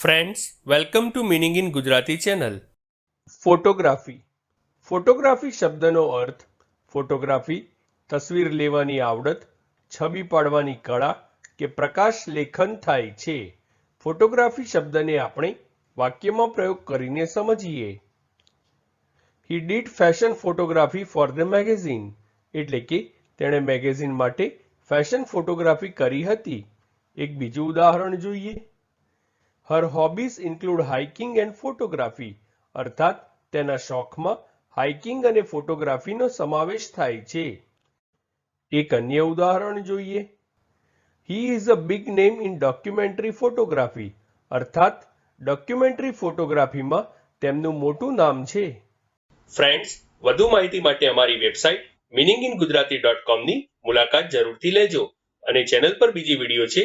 Friends welcome to meaning in Gujarati channel photography photography શબ્દનો અર્થ photography તસવીર લેવાની આવડત, છબી પાડવાની કળા કે પ્રકાશ લેખન થાય છે. ફોટોગ્રાફી શબ્દને આપણે વાક્યમાં પ્રયોગ કરીને સમજીએ. He did fashion photography for the magazine એટલે કે તેણે મેગેઝિન માટે ફેશન ફોટોગ્રાફી કરી હતી. એક બીજું ઉદાહરણ જોઈએ. Her hobbies include hiking and photography અર્થાત, તેના શોખમાં હાઇકિંગ અને ફોટોગ્રાફીનો સમાવેશ થાય છે. એક અન્ય ઉદાહરણ જોઈએ. He is a big name in documentary photography અર્થાત ડોક્યુમેન્ટરી ફોટોગ્રાફીમાં તેમનું મોટું નામ છે. ફ્રેન્ડ્સ વધુ માહિતી માટે અમારી website meaning in Gujarati dot કોમની મુલાકાત જરૂરથી લેજો અને ચેનલ પર બીજી વીડિયો છે